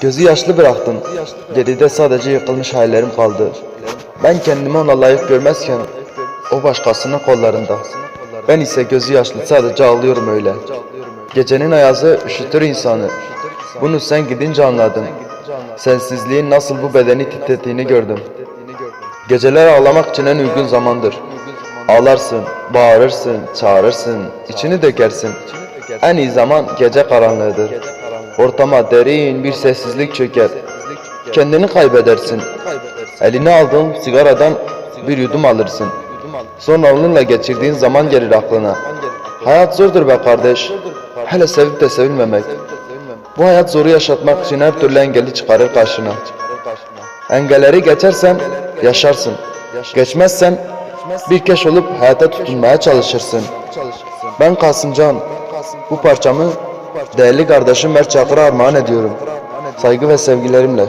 Gözü yaşlı bıraktın. Geride sadece yıkılmış hayallerim kaldı. Ben kendimi ona layık görmezken o başkasının kollarında. Ben ise gözü yaşlı sadece ağlıyorum öyle. Gecenin ayazı üşütür insanı. Bunu sen gidince anladın. Sensizliğin nasıl bu bedeni titrettiğini gördüm. Geceler ağlamak için en uygun zamandır. Ağlarsın, bağırırsın, çağırırsın, içini dökersin. En iyi zaman gece karanlığıdır. Ortama derin bir sessizlik çöker. Kendini kaybedersin. Eline aldığın sigaradan bir yudum alırsın. Sonra onunla geçirdiğin zaman gelir aklına. Hayat zordur be kardeş. Hele sevip de sevilmemek. Bu hayat zoru yaşatmak için her türlü engeli çıkarır karşına. Engelleri geçersen yaşarsın. Geçmezsen bir keş olup hayata tutunmaya çalışırsın. Ben Kasımcan. Bu parçamı değerli kardeşim Mert Çakır'a armağan ediyorum. Saygı ve sevgilerimle.